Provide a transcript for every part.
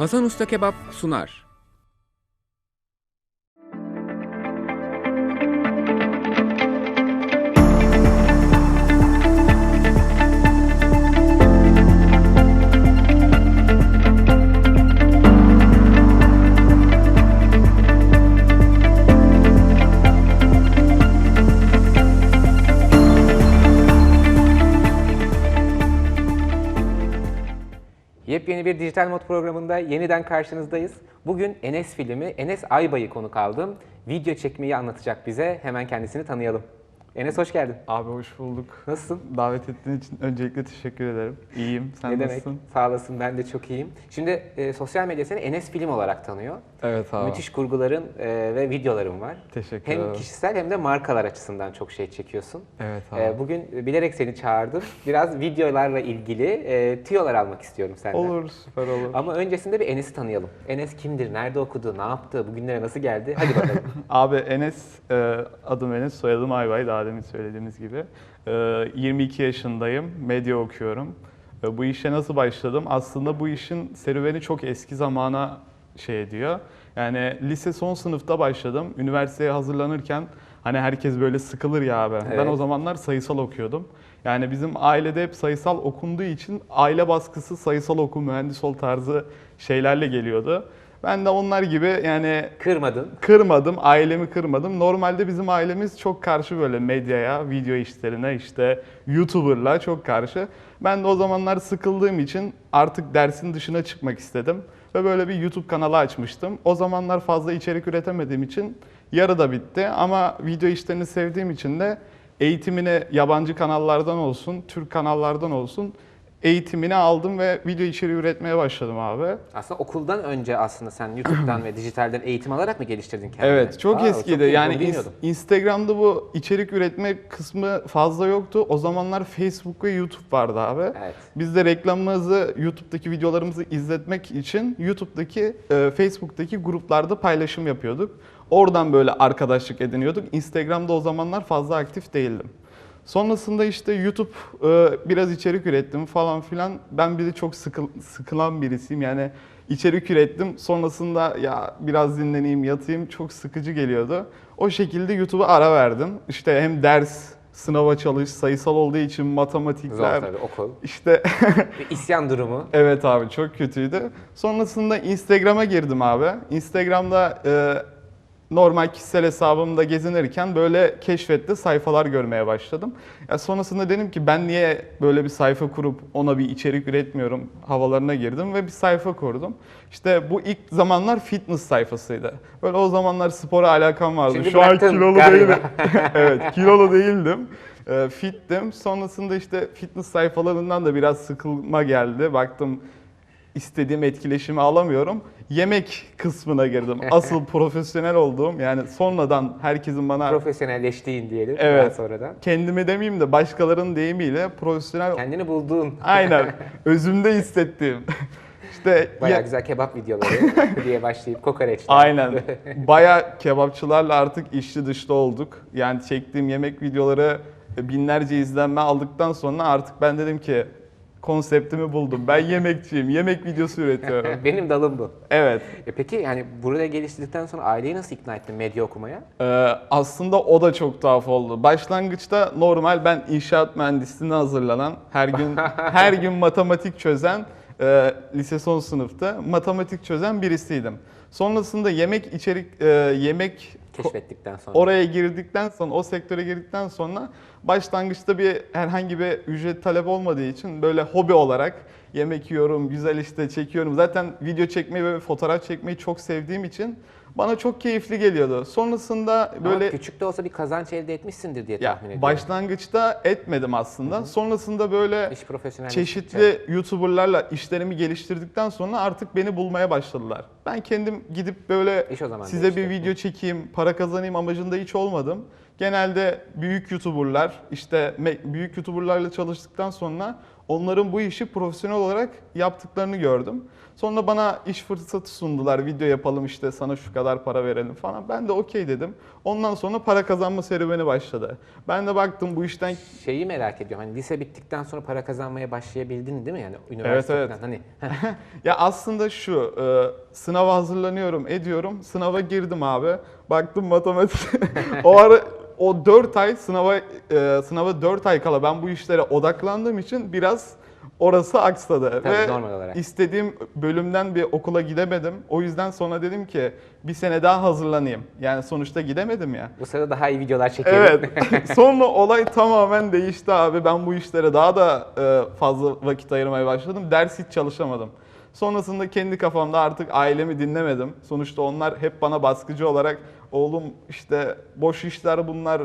Hasan Usta Kebap sunar. Yepyeni bir dijital mod programında yeniden karşınızdayız. Bugün Enes filmi Enes Aybay'ı konuk aldım. Video çekmeyi anlatacak bize. Hemen kendisini tanıyalım. Enes hoş geldin. Abi hoş bulduk. Nasılsın? Davet ettiğin için öncelikle teşekkür ederim. İyiyim. Sen ne nasılsın? demek? Sağ olasın ben de çok iyiyim. Şimdi e, sosyal medya seni Enes film olarak tanıyor. Evet abi. Müthiş kurguların e, ve videoların var. Teşekkür Hem ederim. kişisel hem de markalar açısından çok şey çekiyorsun. Evet abi. E, bugün bilerek seni çağırdım. Biraz videolarla ilgili e, tüyolar almak istiyorum senden. olur, süper olur. Ama öncesinde bir Enes'i tanıyalım. Enes kimdir? Nerede okudu? Ne yaptı? Bugünlere nasıl geldi? Hadi bakalım. Abi Enes, e, adım Enes, soyadım Aybay, daha demin söylediğimiz gibi. E, 22 yaşındayım, medya okuyorum. E, bu işe nasıl başladım? Aslında bu işin serüveni çok eski zamana şey ediyor. Yani lise son sınıfta başladım. Üniversiteye hazırlanırken hani herkes böyle sıkılır ya abi. Ben Evet. o zamanlar sayısal okuyordum. Yani bizim ailede hep sayısal okunduğu için aile baskısı sayısal oku, mühendis ol tarzı şeylerle geliyordu. Ben de onlar gibi yani Kırmadın. kırmadım, ailemi kırmadım. Normalde bizim ailemiz çok karşı böyle medyaya, video işlerine, işte YouTuber'la çok karşı. Ben de o zamanlar sıkıldığım için artık dersin dışına çıkmak istedim. Ve böyle bir YouTube kanalı açmıştım. O zamanlar fazla içerik üretemediğim için yarıda bitti. Ama video işlerini sevdiğim için de eğitimini yabancı kanallardan olsun, Türk kanallardan olsun eğitimini aldım ve video içeriği üretmeye başladım abi. Aslında okuldan önce aslında sen YouTube'dan ve dijitalden eğitim alarak mı geliştirdin kendini? Evet çok Aa, eskiydi. iyi, yani ins-. Instagram'da bu içerik üretme kısmı fazla yoktu. O zamanlar Facebook ve YouTube vardı abi. Evet. Biz de reklamımızı YouTube'daki videolarımızı izletmek için YouTube'daki, e, Facebook'taki gruplarda paylaşım yapıyorduk. Oradan böyle arkadaşlık ediniyorduk. Instagram'da o zamanlar fazla aktif değildim. Sonrasında işte YouTube e, biraz içerik ürettim falan filan. Ben bir de çok sıkıl, sıkılan birisiyim. Yani içerik ürettim. Sonrasında ya biraz dinleneyim, yatayım çok sıkıcı geliyordu. O şekilde YouTube'a ara verdim. İşte hem ders, sınava çalış, sayısal olduğu için matematikler, tabii okul. işte Bir isyan durumu. Evet abi çok kötüydü. Sonrasında Instagram'a girdim abi. Instagram'da e, normal kişisel hesabımda gezinirken böyle keşfette sayfalar görmeye başladım. Ya sonrasında dedim ki ben niye böyle bir sayfa kurup ona bir içerik üretmiyorum havalarına girdim ve bir sayfa kurdum. İşte bu ilk zamanlar fitness sayfasıydı. Böyle o zamanlar spora alakam vardı. Şimdi Şu an kilolu galiba. değilim. evet kilolu değildim. E, fittim. Sonrasında işte fitness sayfalarından da biraz sıkılma geldi. Baktım istediğim etkileşimi alamıyorum. Yemek kısmına girdim. Asıl profesyonel olduğum yani sonradan herkesin bana Profesyonelleştiğin diyelim Evet. daha sonradan. kendimi demeyeyim de başkalarının deyimiyle profesyonel Kendini bulduğun aynen özümde hissettiğim. işte bayağı ya- güzel kebap videoları diye başlayıp kokoreçler. Aynen. Baya kebapçılarla artık içli dışlı olduk. Yani çektiğim yemek videoları binlerce izlenme aldıktan sonra artık ben dedim ki konseptimi buldum. Ben yemekçiyim. Yemek videosu üretiyorum. Benim dalım bu. Evet. E peki yani burada geliştirdikten sonra aileyi nasıl ikna ettin medya okumaya? Ee, aslında o da çok tuhaf oldu. Başlangıçta normal ben inşaat mühendisliğine hazırlanan, her gün her gün matematik çözen, e, lise son sınıfta matematik çözen birisiydim. Sonrasında yemek içerik e, yemek Keşfettikten sonra. Oraya girdikten sonra, o sektöre girdikten sonra başlangıçta bir herhangi bir ücret talep olmadığı için böyle hobi olarak yemek yiyorum, güzel işte çekiyorum. Zaten video çekmeyi ve fotoğraf çekmeyi çok sevdiğim için bana çok keyifli geliyordu. Sonrasında Ama böyle küçük de olsa bir kazanç elde etmişsindir diye ya tahmin ediyorum. başlangıçta etmedim aslında. Sonrasında böyle İş çeşitli YouTuber'larla işlerimi geliştirdikten sonra artık beni bulmaya başladılar. Ben kendim gidip böyle İş o zaman size değişti. bir video çekeyim, para kazanayım amacında hiç olmadım. Genelde büyük YouTuber'lar, işte büyük YouTuber'larla çalıştıktan sonra onların bu işi profesyonel olarak yaptıklarını gördüm. Sonra bana iş fırsatı sundular. Video yapalım işte sana şu kadar para verelim falan. Ben de okey dedim. Ondan sonra para kazanma serüveni başladı. Ben de baktım bu işten Şeyi merak ediyorum. Hani lise bittikten sonra para kazanmaya başlayabildin değil mi? Yani üniversiteden evet. hani Ya aslında şu, e, sınava hazırlanıyorum, ediyorum. Sınava girdim abi. Baktım matematik. o ara o 4 ay sınava e, sınava 4 ay kala ben bu işlere odaklandığım için biraz orası aksadı Tabii, ve normal olarak. istediğim bölümden bir okula gidemedim. O yüzden sonra dedim ki bir sene daha hazırlanayım. Yani sonuçta gidemedim ya. bu sırada daha iyi videolar çekelim. Evet. Sonra olay tamamen değişti abi. Ben bu işlere daha da e, fazla vakit ayırmaya başladım. Ders hiç çalışamadım. Sonrasında kendi kafamda artık ailemi dinlemedim. Sonuçta onlar hep bana baskıcı olarak oğlum işte boş işler bunlar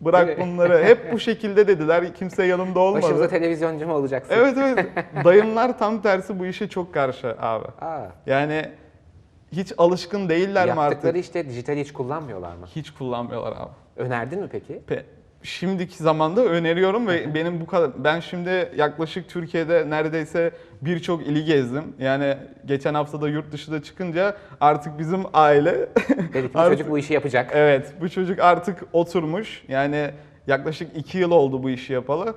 bırak bunları. Hep bu şekilde dediler. Kimse yanımda olmadı. Başımıza televizyoncu mu olacaksın? Evet evet. Dayımlar tam tersi bu işe çok karşı abi. Aa, Yani hiç alışkın değiller mi artık? yaptıkları işte dijitali hiç kullanmıyorlar mı? Hiç kullanmıyorlar abi. Önerdin mi peki? Pe- Şimdiki zamanda öneriyorum ve benim bu kadar ben şimdi yaklaşık Türkiye'de neredeyse birçok ili gezdim. Yani geçen hafta da yurt dışına çıkınca artık bizim aile Dedi ki bu Artık- çocuk bu işi yapacak. evet bu çocuk artık oturmuş. Yani yaklaşık iki yıl oldu bu işi yapalı.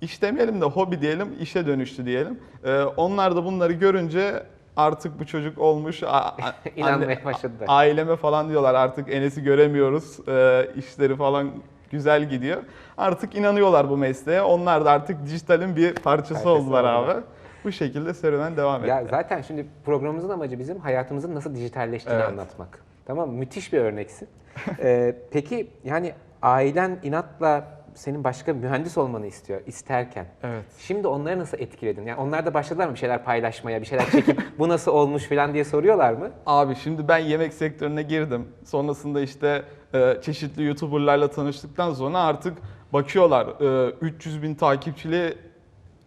İş demeyelim de hobi diyelim, işe dönüştü diyelim. Ee, onlar da bunları görünce artık bu çocuk olmuş. İnanmaya başladılar. Aileme falan diyorlar artık Enes'i göremiyoruz. Ee, işleri falan güzel gidiyor. Artık inanıyorlar bu mesleğe. Onlar da artık dijitalin bir parçası, Parçası oldular oldular. abi. Bu şekilde serüven devam etti. Ya zaten şimdi programımızın amacı bizim hayatımızın nasıl dijitalleştiğini Evet. anlatmak. Tamam? Müthiş bir örneksin. Ee, peki yani ailen inatla senin başka mühendis olmanı istiyor isterken. Evet. Şimdi onları nasıl etkiledin? Yani onlar da başladılar mı bir şeyler paylaşmaya, bir şeyler çekip bu nasıl olmuş falan diye soruyorlar mı? Abi şimdi ben yemek sektörüne girdim. Sonrasında işte e, çeşitli YouTuber'larla tanıştıktan sonra artık bakıyorlar e, 300 bin takipçili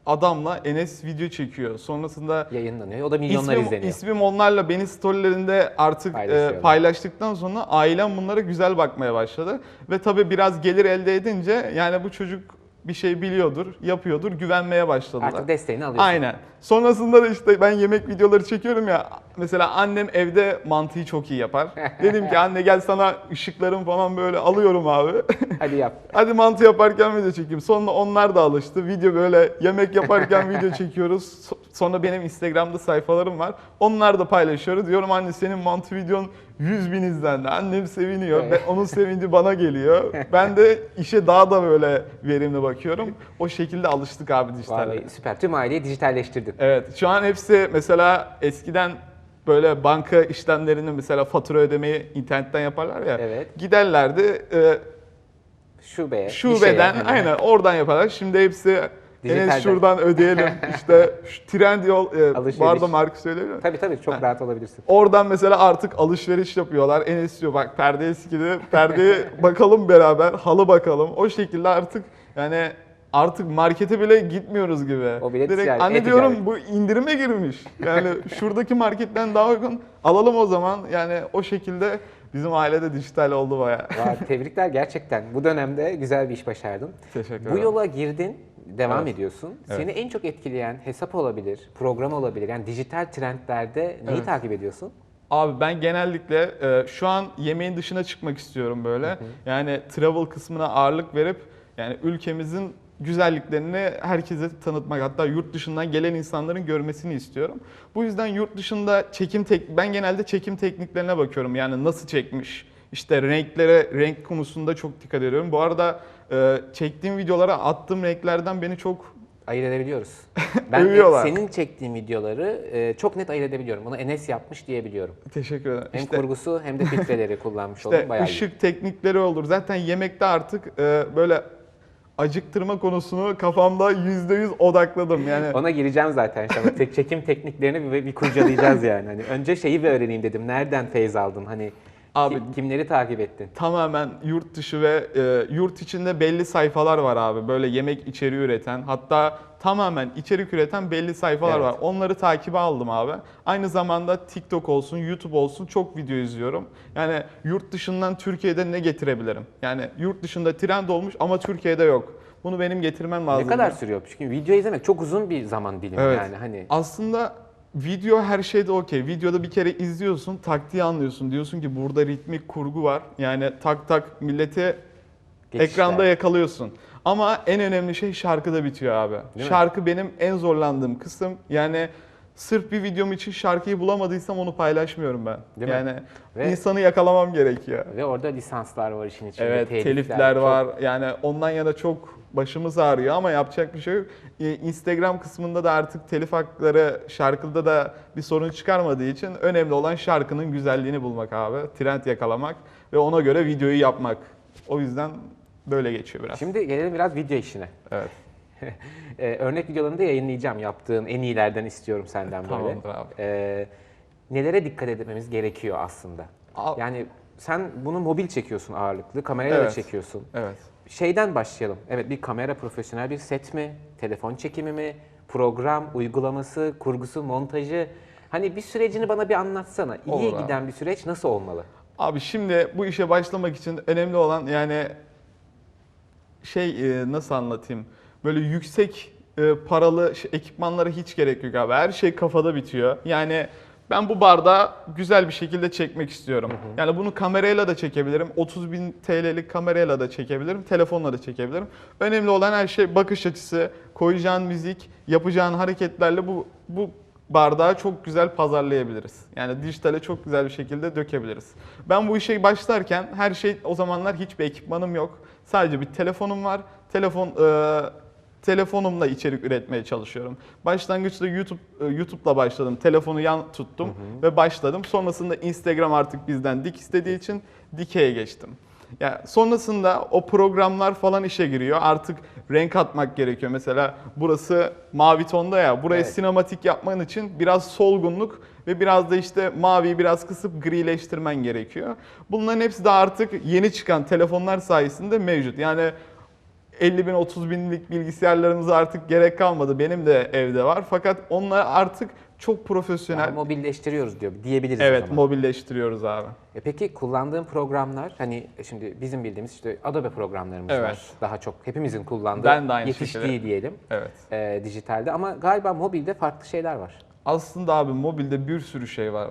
adamla Enes video çekiyor. Sonrasında Yayınlanıyor. O da milyonlar ismim, izleniyor. ismim onlarla beni storylerinde artık e, Paylaşıyorlar. paylaştıktan sonra ailem bunlara güzel bakmaya başladı. Ve tabii biraz gelir elde edince yani bu çocuk bir şey biliyordur, yapıyordur, güvenmeye başladılar. Artık desteğini alıyorsun. Aynen. Sonrasında da işte ben yemek videoları çekiyorum ya. Mesela annem evde mantıyı çok iyi yapar. Dedim ki anne gel sana ışıklarım falan böyle alıyorum abi. Hadi yap. Hadi mantı yaparken video çekeyim. Sonra onlar da alıştı. Video böyle yemek yaparken video çekiyoruz. So- Sonra benim Instagram'da sayfalarım var. Onlar da paylaşıyoruz. Diyorum anne senin mantı videon 100 bin izlendi. Annem seviniyor. Ben, onun sevinci bana geliyor. Ben de işe daha da böyle verimli bakıyorum. O şekilde alıştık abi dijitalle. Vallahi süper. Tüm aileyi dijitalleştirdin. Evet. Şu an hepsi mesela eskiden böyle banka işlemlerini mesela fatura ödemeyi internetten yaparlar ya. Evet. Giderlerdi. e, Şubeye. Şubeden gişeye. aynen oradan yaparlar. Şimdi hepsi Dijitalden. Enes şuradan ödeyelim. işte trend yol e, Alışveriş. bu arada marka söylemiyorum. Tabii tabii çok rahat olabilirsin. Oradan mesela artık alışveriş yapıyorlar. Enes diyor bak perde eskidi. Perdeye bakalım beraber. Halı bakalım. O şekilde artık yani artık markete bile gitmiyoruz gibi. O bile Direkt ticaret, anne e-ticaret. diyorum bu indirime girmiş. Yani şuradaki marketten daha uygun alalım o zaman. Yani o şekilde bizim ailede dijital oldu. Vay, tebrikler gerçekten. Bu dönemde güzel bir iş başardın. Teşekkür Bu ederim. yola girdin, devam Evet. ediyorsun. Evet. Seni en çok etkileyen hesap olabilir, program olabilir. Yani dijital trendlerde neyi Evet. takip ediyorsun? Abi ben genellikle e, şu an yemeğin dışına çıkmak istiyorum böyle. Yani travel kısmına ağırlık verip yani ülkemizin güzelliklerini herkese tanıtmak hatta yurt dışından gelen insanların görmesini istiyorum. Bu yüzden yurt dışında çekim tek ben genelde çekim tekniklerine bakıyorum. Yani nasıl çekmiş? İşte renklere, renk konusunda çok dikkat ediyorum. Bu arada e, çektiğim videolara attığım renklerden beni çok Ayırt edebiliyoruz. Ben Övüyorlar. senin çektiğin videoları e, çok net ayırt edebiliyorum. Bunu Enes yapmış diyebiliyorum. teşekkür ederim. Hem İşte- kurgusu hem de filtreleri kullanmış İşte oldum. Bayağı iyi. ışık teknikleri olur. Zaten yemekte artık e, böyle acıktırma konusunu kafamda %100 odakladım. Yani Ona gireceğim zaten şimdi. Tek çekim tekniklerini bir, bir kurcalayacağız yani. Hani önce şeyi bir öğreneyim dedim. Nereden feyz aldın? Hani Abi- ki- kimleri takip ettin? tamamen yurt dışı ve e, yurt içinde belli sayfalar var abi. Böyle yemek içeriği üreten hatta tamamen içerik üreten belli sayfalar Evet. var. Onları takibe aldım abi. Aynı zamanda TikTok olsun, YouTube olsun çok video izliyorum. Yani yurt dışından Türkiye'de ne getirebilirim? Yani yurt dışında trend olmuş ama Türkiye'de yok. Bunu benim getirmem lazım. Ne kadar sürüyor? Çünkü video izlemek çok uzun bir zaman dilimi Evet. yani hani. Aslında video her şeyde okey. Videoda bir kere izliyorsun, taktiği anlıyorsun. Diyorsun ki burada ritmik kurgu var. Yani tak tak milleti geçişler. ekranda yakalıyorsun. Ama en önemli şey şarkıda bitiyor abi. mi? Şarkı benim en zorlandığım kısım. Yani sırf bir videom için şarkıyı bulamadıysam onu paylaşmıyorum ben. Değil mi? yani Ve- insanı yakalamam gerekiyor. Ve orada lisanslar var işin içinde. Evet, telifler var. Yani ondan yana çok başımız ağrıyor ama yapacak bir şey yok. Instagram kısmında da artık telif hakları şarkıda da bir sorun çıkarmadığı için önemli olan şarkının güzelliğini bulmak abi. Trend yakalamak ve ona göre videoyu yapmak. O yüzden böyle geçiyor biraz. Şimdi gelelim biraz video işine. Evet. Ee, örnek videolarını da yayınlayacağım. Yaptığın en iyilerden istiyorum senden böyle. Tamamdır abi. Ee, nelere dikkat etmemiz gerekiyor aslında? Al- Yani sen bunu mobil çekiyorsun ağırlıklı, kamerayla da Evet. çekiyorsun. Evet. Şeyden başlayalım. Evet bir kamera profesyonel bir set mi? Telefon çekimi mi? Program, uygulaması, kurgusu, montajı. Hani bir sürecini bana bir anlatsana. İyi Olur abi. giden bir süreç nasıl olmalı? Abi şimdi bu işe başlamak için önemli olan yani şey e, nasıl anlatayım? Böyle yüksek e, paralı ekipmanlara hiç gerek yok abi. Her şey kafada bitiyor. Yani ben bu bardağı güzel bir şekilde çekmek istiyorum. Yani bunu kamerayla da çekebilirim. 30 bin TL'lik kamerayla da çekebilirim. Telefonla da çekebilirim. Önemli olan her şey bakış açısı, koyacağın müzik, yapacağın hareketlerle bu bu bardağı çok güzel pazarlayabiliriz. Yani dijitale çok güzel bir şekilde dökebiliriz. Ben bu işe başlarken her şey o zamanlar hiçbir ekipmanım yok. Sadece bir telefonum var. Telefon e, telefonumla içerik üretmeye çalışıyorum. Başlangıçta YouTube e, YouTube'la başladım. Telefonu yan tuttum ve başladım. Sonrasında Instagram artık bizden dik istediği için dikeye geçtim. Ya sonrasında o programlar falan işe giriyor. Artık renk atmak gerekiyor. Mesela burası mavi tonda ya. Buraya Evet. sinematik yapman için biraz solgunluk ve biraz da işte maviyi biraz kısıp grileştirmen gerekiyor. Bunların hepsi de artık yeni çıkan telefonlar sayesinde mevcut. Yani 50 bin 30 binlik bilgisayarlarımıza artık gerek kalmadı. Benim de evde var. Fakat onlar artık çok profesyonel. Yani mobilleştiriyoruz diyor diyebiliriz o evet zaman. mobilleştiriyoruz abi. E peki kullandığın programlar hani şimdi bizim bildiğimiz işte Adobe programlarımız Evet. var. Daha çok hepimizin kullandığı Ben de aynı yetiştiği şekilde. diyelim Evet. e, dijitalde ama galiba mobilde farklı şeyler var. Aslında abi mobilde bir sürü şey var.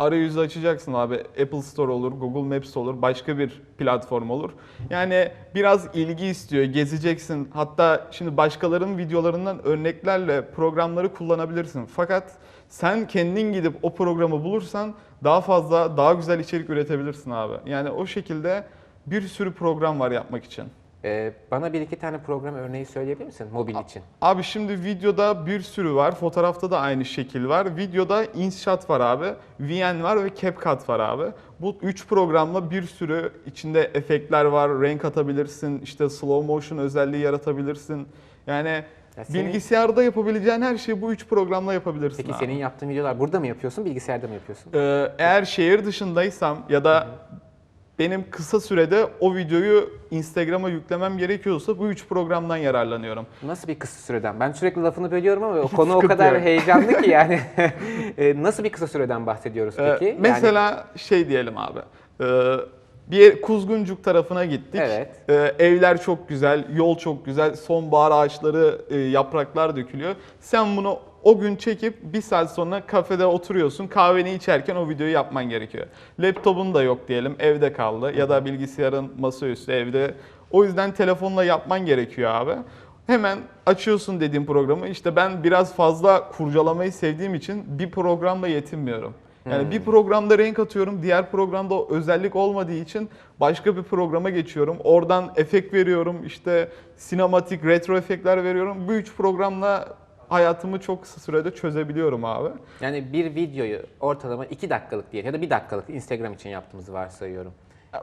Arayüzü açacaksın abi. Apple Store olur, Google Maps olur, başka bir platform olur. Yani biraz ilgi istiyor, gezeceksin. Hatta şimdi başkalarının videolarından örneklerle programları kullanabilirsin. Fakat sen kendin gidip o programı bulursan daha fazla, daha güzel içerik üretebilirsin abi. Yani o şekilde bir sürü program var yapmak için. E, bana bir iki tane program örneği söyleyebilir misin mobil için? Abi şimdi videoda bir sürü var. Fotoğrafta da aynı şekil var. Videoda InShot var abi. VN var ve CapCut var abi. Bu üç programla bir sürü içinde efektler var. Renk atabilirsin. işte slow motion özelliği yaratabilirsin. Yani Ya senin- bilgisayarda yapabileceğin her şeyi bu üç programla yapabilirsin Peki abi. senin yaptığın videolar burada mı yapıyorsun, bilgisayarda mı yapıyorsun? Ee, eğer şehir dışındaysam ya da benim kısa sürede o videoyu Instagram'a yüklemem gerekiyorsa bu üç programdan yararlanıyorum. Nasıl bir kısa süreden? Ben sürekli lafını bölüyorum ama o konu o kadar yok. heyecanlı ki yani. E, nasıl bir kısa süreden bahsediyoruz Ee, peki? Yani- mesela şey diyelim abi. Ee, bir Kuzguncuk tarafına gittik. Evet. Ee, evler çok güzel, yol çok güzel, sonbahar ağaçları, e, yapraklar dökülüyor. Sen bunu o gün çekip bir saat sonra kafede oturuyorsun, kahveni içerken o videoyu yapman gerekiyor. Laptopun da yok diyelim, evde kaldı ya da bilgisayarın masaüstü evde. O yüzden telefonla yapman gerekiyor abi. Hemen açıyorsun dediğim programı. İşte ben biraz fazla kurcalamayı sevdiğim için bir programla yetinmiyorum. Yani bir programda renk atıyorum, diğer programda o özellik olmadığı için başka bir programa geçiyorum. Oradan efekt veriyorum, işte sinematik, retro efektler veriyorum. Bu üç programla hayatımı çok kısa sürede çözebiliyorum abi. Yani bir videoyu ortalama 2 dakikalık diye ya da 1 dakikalık Instagram için yaptığımızı varsayıyorum.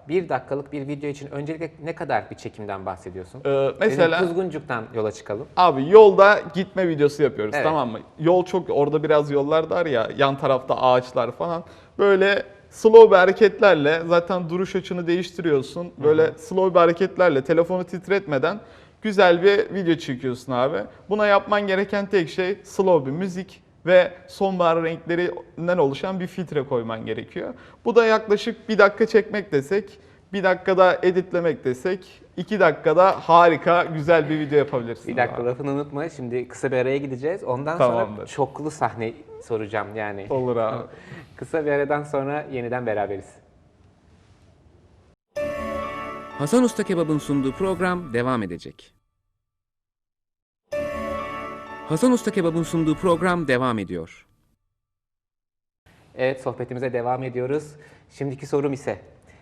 1 dakikalık bir video için öncelikle ne kadar bir çekimden bahsediyorsun? Ee, mesela Senin Kuzguncuk'tan yola çıkalım. Abi yolda gitme videosu yapıyoruz Evet. tamam mı? Yol çok orada biraz yollar var ya yan tarafta ağaçlar falan. Böyle slow bir hareketlerle zaten duruş açını değiştiriyorsun. Böyle slow bir hareketlerle telefonu titretmeden güzel bir video çekiyorsun abi. Buna yapman gereken tek şey slow bir müzik ve sonbahar renklerinden oluşan bir filtre koyman gerekiyor. Bu da yaklaşık bir dakika çekmek desek Bir dakikada editlemek desek, iki dakikada harika, güzel bir video yapabilirsiniz. Bir dakika abi. lafını unutma. Şimdi kısa bir araya gideceğiz. Ondan Tamamdır. sonra çoklu sahne soracağım yani. Olur abi. Kısa bir aradan sonra yeniden beraberiz. Hasan Usta Kebap'ın sunduğu program devam edecek. Hasan Usta Kebap'ın sunduğu program devam ediyor. Evet sohbetimize devam ediyoruz. Şimdiki sorum ise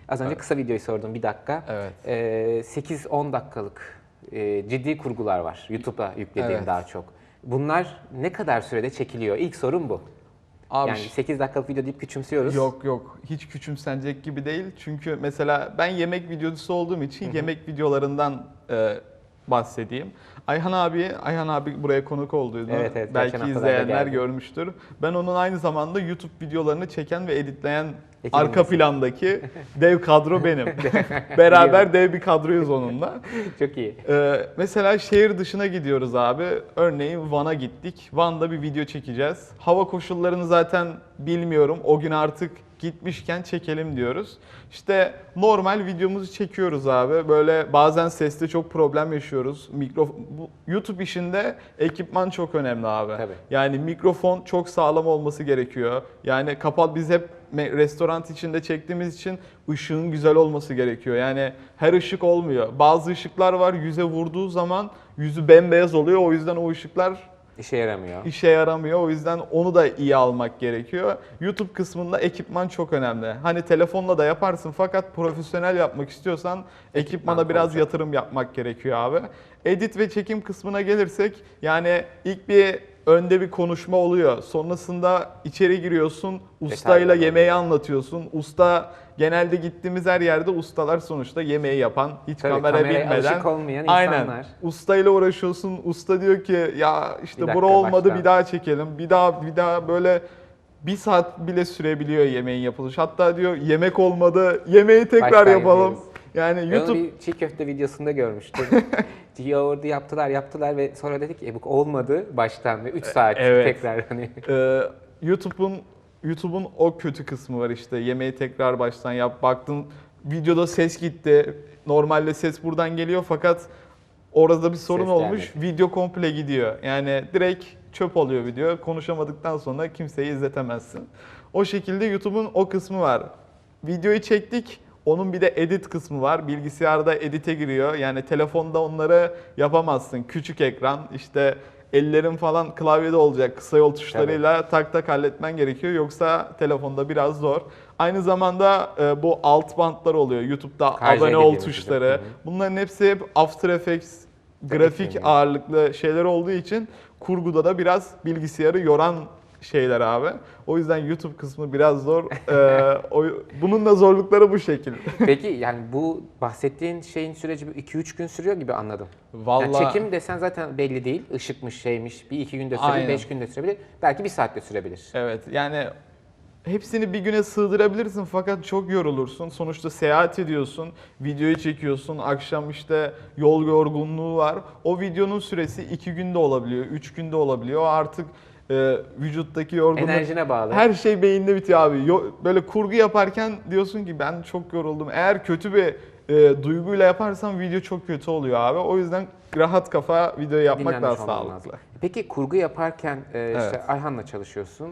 az önce kısa videoyu sordum bir dakika. Evet. Ee, 8-10 dakikalık e, ciddi kurgular var YouTube'a yüklediğim Evet. daha çok. Bunlar ne kadar sürede çekiliyor? İlk sorum bu. Abi yani 8 dakikalık video deyip küçümsüyoruz. Yok yok hiç küçümsenecek gibi değil. Çünkü mesela ben yemek videosu olduğum için yemek videolarından e, bahsedeyim. Ayhan abi, Ayhan abi buraya konuk olduydu. Evet, evet, Belki izleyenler görmüştür. Ben onun aynı zamanda YouTube videolarını çeken ve editleyen Ekibin arka nasıl? plandaki dev kadro benim. Beraber dev bir kadroyuz onunla. Çok iyi. Ee, mesela şehir dışına gidiyoruz abi. Örneğin Van'a gittik. Van'da bir video çekeceğiz. Hava koşullarını zaten bilmiyorum. O gün artık gitmişken çekelim diyoruz. İşte normal videomuzu çekiyoruz abi. Böyle bazen seste çok problem yaşıyoruz. Mikro bu YouTube işinde ekipman çok önemli abi. Tabii. Yani mikrofon çok sağlam olması gerekiyor. Yani kapat biz hep restoran içinde çektiğimiz için ışığın güzel olması gerekiyor. Yani her ışık olmuyor. Bazı ışıklar var yüze vurduğu zaman yüzü bembeyaz oluyor. O yüzden o ışıklar İşe yaramıyor. işe yaramıyor. O yüzden onu da iyi almak gerekiyor. YouTube kısmında ekipman çok önemli. Hani telefonla da yaparsın fakat profesyonel yapmak istiyorsan ekipmana biraz olacak. yatırım yapmak gerekiyor abi. Edit ve çekim kısmına gelirsek yani ilk bir önde bir konuşma oluyor. Sonrasında içeri giriyorsun, ustayla yemeği anlatıyorsun. Usta genelde gittiğimiz her yerde ustalar sonuçta yemeği yapan, hiç Tabii, kamera kameraya bilmeden. alışık olmayan Aynen. insanlar. Ustayla uğraşıyorsun. Usta diyor ki ya işte Bir dakika, bura olmadı başla. bir daha çekelim. Bir daha bir daha böyle bir saat bile sürebiliyor yemeğin yapılışı. Hatta diyor yemek olmadı. Yemeği tekrar Baştan yapalım. yapıyoruz. Yani Ben YouTube bir çiğ köfte videosunda görmüştüm. Yoğurdu yaptılar yaptılar ve sonra dedik e bu olmadı baştan ve 3 saat evet. tekrar hani. Ee, YouTube'un YouTube'un o kötü kısmı var işte. Yemeği tekrar baştan yap. Baktın videoda ses gitti. Normalde ses buradan geliyor fakat orada bir sorun Ses olmuş. Video komple gidiyor. Yani direkt çöp oluyor video. Konuşamadıktan sonra kimseyi izletemezsin. O şekilde YouTube'un o kısmı var. Videoyu çektik. Onun bir de edit kısmı var. Bilgisayarda edite giriyor. Yani telefonda onları yapamazsın. Küçük ekran işte ellerin falan klavyede olacak. Kısa yol tuşlarıyla tak tak halletmen gerekiyor. Yoksa telefonda biraz zor. Aynı zamanda e, bu alt bantlar oluyor. YouTube'da KJ abone ol tuşları. hocam. Bunların hepsi hep After Effects grafik ağırlıklı şeyler olduğu için kurguda da biraz bilgisayarı yoran şeyler abi. O yüzden YouTube kısmı biraz zor. Ee, o, bunun da zorlukları bu şekil. Peki yani bu bahsettiğin şeyin süreci 2-3 gün sürüyor gibi anladım. Vallahi Yani çekim desen zaten belli değil. Işıkmış şeymiş. Bir iki günde sürebilir, Aynen. beş günde sürebilir. Belki bir saatte sürebilir. Evet yani hepsini bir güne sığdırabilirsin fakat çok yorulursun. Sonuçta seyahat ediyorsun, videoyu çekiyorsun, akşam işte yol yorgunluğu var. O videonun süresi iki günde olabiliyor, üç günde olabiliyor. O artık e, vücuttaki yorgunluk... Enerjine bağlı. Her şey beyinde bitiyor abi. Yo- Böyle kurgu yaparken diyorsun ki ben çok yoruldum. Eğer kötü bir e, duyguyla yaparsan video çok kötü oluyor abi. O yüzden rahat kafa video yapmak daha Dinlenmiş olman sağlıklı. lazım. Peki kurgu yaparken e, işte Evet. Ayhan'la çalışıyorsun.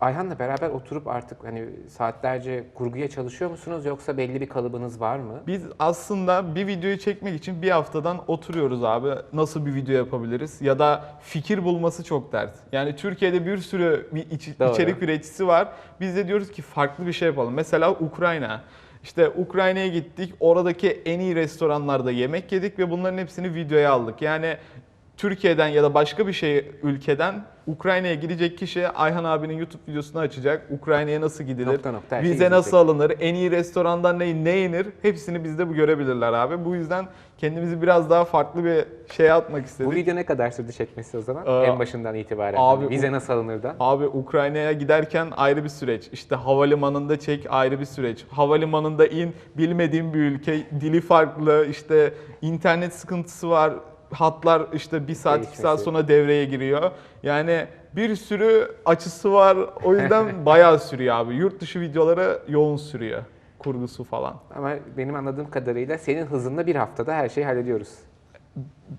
Ayhan'la beraber oturup artık hani saatlerce kurguya çalışıyor musunuz yoksa belli bir kalıbınız var mı? Biz aslında bir videoyu çekmek için bir haftadan oturuyoruz abi. Nasıl bir video yapabiliriz? Ya da fikir bulması çok dert. Yani Türkiye'de bir sürü bir iç- Doğru. içerik üreticisi var. Biz de diyoruz ki farklı bir şey yapalım. Mesela Ukrayna. İşte Ukrayna'ya gittik. Oradaki en iyi restoranlarda yemek yedik ve bunların hepsini videoya aldık. Yani Türkiye'den ya da başka bir şey ülkeden Ukrayna'ya gidecek kişi Ayhan abinin YouTube videosunu açacak. Ukrayna'ya nasıl gidilir? Nokta nokta her şeyi vize izleyecek. nasıl alınır? En iyi restorandan ne, ne yenir? Hepsini bizde bu görebilirler abi. Bu yüzden kendimizi biraz daha farklı bir şeye atmak istedik. Bu video ne kadar sürdü çekmesi o zaman? Ee, en başından itibaren. abi Hani vize nasıl alınır da? Abi Ukrayna'ya giderken ayrı bir süreç. İşte havalimanında çek ayrı bir süreç. Havalimanında in bilmediğim bir ülke, dili farklı, işte internet sıkıntısı var. Hatlar işte bir saat iki saat sonra devreye giriyor. Yani bir sürü açısı var. O yüzden bayağı sürüyor abi. Yurt dışı videoları yoğun sürüyor. kurgusu falan. Ama benim anladığım kadarıyla senin hızında bir haftada her şeyi hallediyoruz.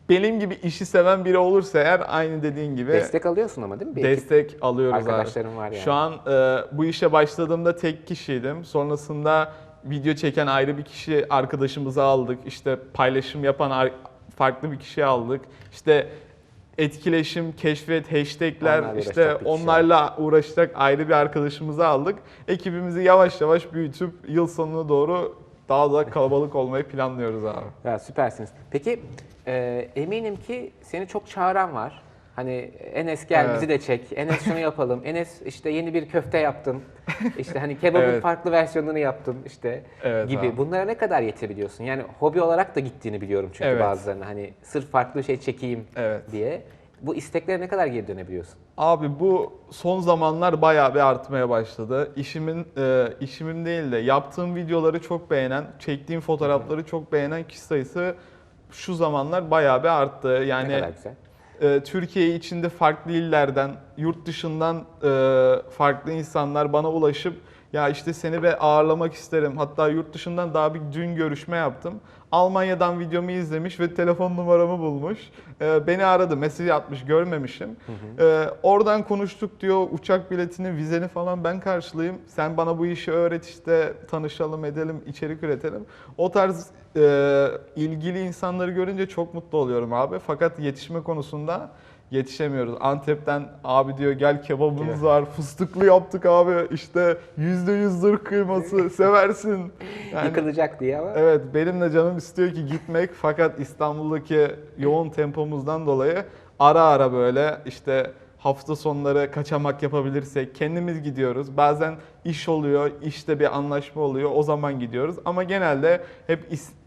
Benim gibi işi seven biri olursa eğer aynı dediğin gibi Destek alıyorsun ama değil mi? Bir destek alıyoruz arkadaşlarım abi. var yani. Şu an e, bu işe başladığımda tek kişiydim. Sonrasında video çeken ayrı bir kişi arkadaşımızı aldık. İşte paylaşım yapan ar- farklı bir kişi aldık. İşte etkileşim, keşfet, hashtagler Onlarla işte uğraşacak bir kişi onlarla uğraşacak ayrı bir arkadaşımızı aldık. Ekibimizi yavaş yavaş büyütüp yıl sonuna doğru daha da kalabalık olmayı planlıyoruz abi. Ya süpersiniz. Peki e, eminim ki seni çok çağıran var. Hani Enes gel Evet. bizi de çek. Enes şunu yapalım. Enes işte yeni bir köfte yaptım. İşte hani kebabın Evet. farklı versiyonunu yaptım işte Evet gibi. abi. Bunlara ne kadar yetebiliyorsun? Yani hobi olarak da gittiğini biliyorum çünkü Evet. bazılarına. Hani sırf farklı şey çekeyim Evet. diye. Bu isteklere ne kadar geri dönebiliyorsun? Abi bu son zamanlar bayağı bir artmaya başladı. İşimin e, işimin değil de yaptığım videoları çok beğenen, çektiğim fotoğrafları çok beğenen kişi sayısı şu zamanlar bayağı bir arttı. ne Yani kadar güzel. E, Türkiye içinde farklı illerden, yurt dışından e, farklı insanlar bana ulaşıp ya işte seni be ağırlamak isterim. Hatta yurt dışından daha bir dün görüşme yaptım. Almanya'dan videomu izlemiş ve telefon numaramı bulmuş. E, beni aradı, mesaj atmış, görmemişim. E, oradan konuştuk diyor, uçak biletini, vizeni falan ben karşılayayım. Sen bana bu işi öğret işte, tanışalım, edelim, içerik üretelim. O tarz e, ilgili insanları görünce çok mutlu oluyorum abi. Fakat yetişme konusunda yetişemiyoruz. Antep'ten abi diyor gel kebabımız var, fıstıklı yaptık abi işte %100 zırh kıyması seversin. Yani, Yıkılacak diye ama. evet benim de canım istiyor ki gitmek fakat İstanbul'daki yoğun tempomuzdan dolayı ara ara böyle işte hafta sonları kaçamak yapabilirsek kendimiz gidiyoruz. Bazen iş oluyor, işte bir anlaşma oluyor o zaman gidiyoruz. Ama genelde hep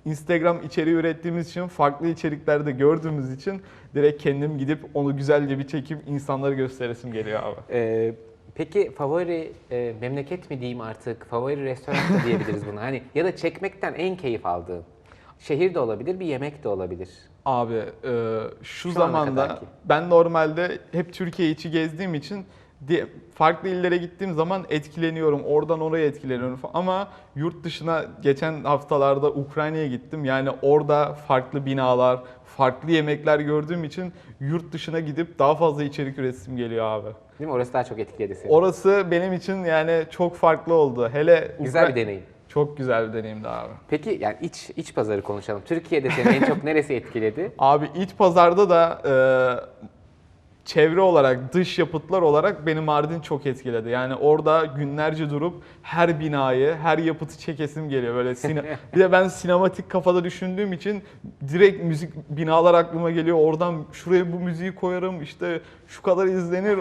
Instagram içeriği ürettiğimiz için farklı içeriklerde gördüğümüz için direkt kendim gidip onu güzelce bir çekip insanlara gösteresim geliyor abi. Ee, peki favori e, memleket mi diyeyim artık, favori restoran mı diyebiliriz buna? Hani ya da çekmekten en keyif aldığın. Şehir de olabilir, bir yemek de olabilir. Abi e, şu, Şu zamanda ben normalde hep Türkiye içi gezdiğim için farklı illere gittiğim zaman etkileniyorum. Oradan oraya etkileniyorum falan. Ama yurt dışına geçen haftalarda Ukrayna'ya gittim. Yani orada farklı binalar, farklı yemekler gördüğüm için yurt dışına gidip daha fazla içerik üretim geliyor abi. Değil mi? Orası daha çok etkiledi seni. Orası benim için yani çok farklı oldu. Hele Güzel Ukra- bir deneyim. Çok güzel bir deneyimdi abi. Peki yani iç iç pazarı konuşalım. Türkiye'de seni en çok neresi etkiledi? Abi iç pazarda da e, çevre olarak, dış yapıtlar olarak beni Mardin çok etkiledi. Yani orada günlerce durup her binayı, her yapıtı çekesim geliyor. Böyle sine- bir de ben sinematik kafada düşündüğüm için direkt müzik binalar aklıma geliyor. Oradan şuraya bu müziği koyarım, işte şu kadar izlenir.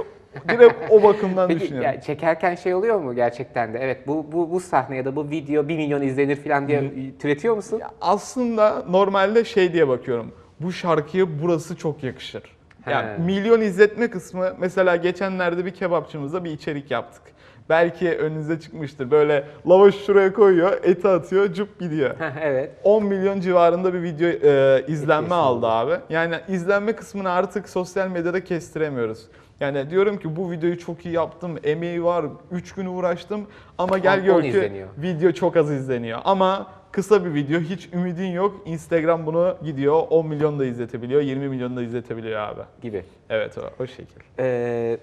Direkt o bakımdan Peki düşünüyorum. ya çekerken şey oluyor mu gerçekten de? Evet bu bu bu sahne ya da bu video 1 milyon izlenir falan diye türetiyor musun? Aslında normalde şey diye bakıyorum. Bu şarkıya burası çok yakışır. Yani He. milyon izletme kısmı mesela geçenlerde bir kebapçımızda bir içerik yaptık. Belki önünüze çıkmıştır. Böyle lavaş şuraya koyuyor, eti atıyor, cıp gidiyor. evet. 10 milyon civarında bir video e, izlenme aldı abi. Yani izlenme kısmını artık sosyal medyada kestiremiyoruz. Yani diyorum ki bu videoyu çok iyi yaptım, emeği var, 3 gün uğraştım ama gel gör ki izleniyor. video çok az izleniyor. Ama kısa bir video, hiç ümidin yok. Instagram bunu gidiyor 10 milyon da izletebiliyor, 20 milyon da izletebiliyor abi. Gibi. Evet o, o şekil. Ee,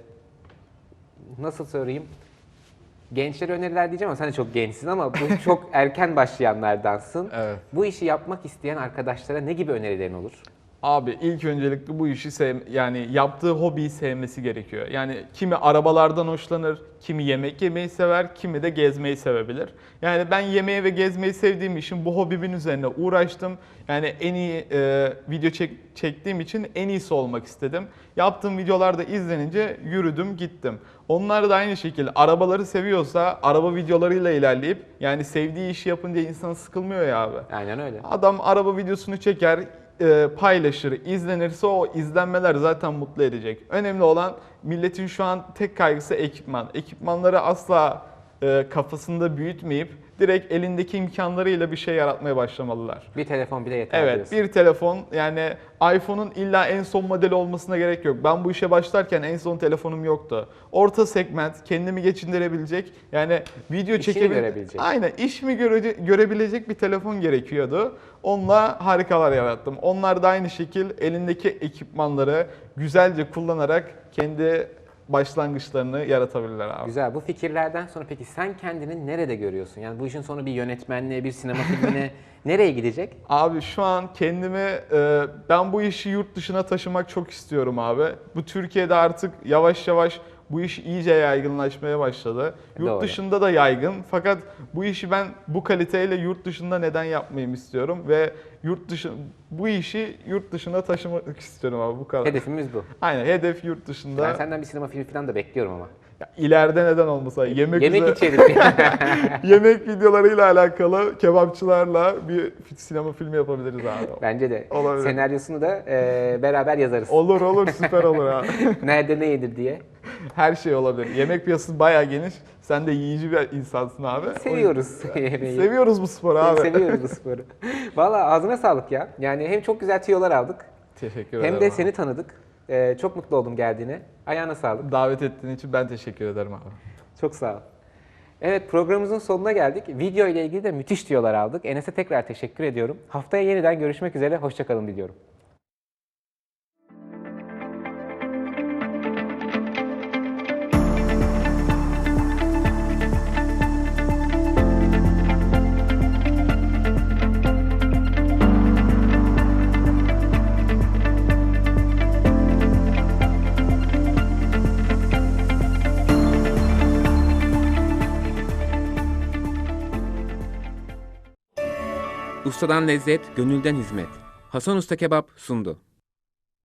nasıl sorayım? Gençlere öneriler diyeceğim ama sen de çok gençsin ama bu çok erken başlayanlardansın. Evet. Bu işi yapmak isteyen arkadaşlara ne gibi önerilerin olur? Abi ilk öncelikle bu işi sev yani yaptığı hobiyi sevmesi gerekiyor. Yani kimi arabalardan hoşlanır, kimi yemek yemeyi sever, kimi de gezmeyi sevebilir. Yani ben yemeği ve gezmeyi sevdiğim için bu hobimin üzerine uğraştım. Yani en iyi e, video çek, çektiğim için en iyisi olmak istedim. Yaptığım videolarda izlenince yürüdüm gittim. Onlar da aynı şekilde arabaları seviyorsa araba videolarıyla ilerleyip yani sevdiği işi yapınca insan sıkılmıyor ya abi. Aynen öyle. Adam araba videosunu çeker, e, paylaşır, izlenirse o izlenmeler zaten mutlu edecek. Önemli olan milletin şu an tek kaygısı ekipman. Ekipmanları asla e, kafasında büyütmeyip direkt elindeki imkanlarıyla bir şey yaratmaya başlamalılar. Bir telefon bile yeter Evet, diyorsun. bir telefon yani iPhone'un illa en son modeli olmasına gerek yok. Ben bu işe başlarken en son telefonum yoktu. Orta segment, kendimi geçindirebilecek, yani video İşini çekebil- görebilecek. Aynen, işimi göre- görebilecek bir telefon gerekiyordu. Onunla harikalar yarattım. Onlar da aynı şekil elindeki ekipmanları güzelce kullanarak kendi başlangıçlarını yaratabilirler abi. Güzel. Bu fikirlerden sonra peki sen kendini nerede görüyorsun? Yani bu işin sonu bir yönetmenliğe, bir sinema filmine nereye gidecek? Abi şu an kendimi e, ben bu işi yurt dışına taşımak çok istiyorum abi. Bu Türkiye'de artık yavaş yavaş bu iş iyice yaygınlaşmaya başladı. Yurt Doğru. dışında da yaygın. Fakat bu işi ben bu kaliteyle yurt dışında neden yapmayayım istiyorum ve yurt dışı bu işi yurt dışına taşımak istiyorum abi bu kadar. Hedefimiz bu. Aynen hedef yurt dışında. Ben senden bir sinema filmi falan da bekliyorum ama. Ya, ileride neden olmasa yemek Yemek üzere- içerik. yemek videolarıyla alakalı kebapçılarla bir sinema filmi yapabiliriz abi. Bence de. Olabilir. Senaryosunu da e, beraber yazarız. Olur olur süper olur abi. Nerede ne yedir diye. Her şey olabilir. Yemek piyasası bayağı geniş. Sen de yiyici bir insansın abi. Seviyoruz yemeği. Seviyoruz bu sporu abi. Seviyoruz bu sporu. Valla ağzına sağlık ya. Yani hem çok güzel tüyolar aldık. Teşekkür ederim. Hem de abi. seni tanıdık. Ee, çok mutlu oldum geldiğine. Ayağına sağlık. davet ettiğin için ben teşekkür ederim abi. Çok sağ ol. Evet programımızın sonuna geldik. Video ile ilgili de müthiş tüyolar aldık. Enes'e tekrar teşekkür ediyorum. Haftaya yeniden görüşmek üzere. Hoşçakalın diliyorum. Ustadan lezzet, gönülden hizmet. Hasan Usta Kebap sundu.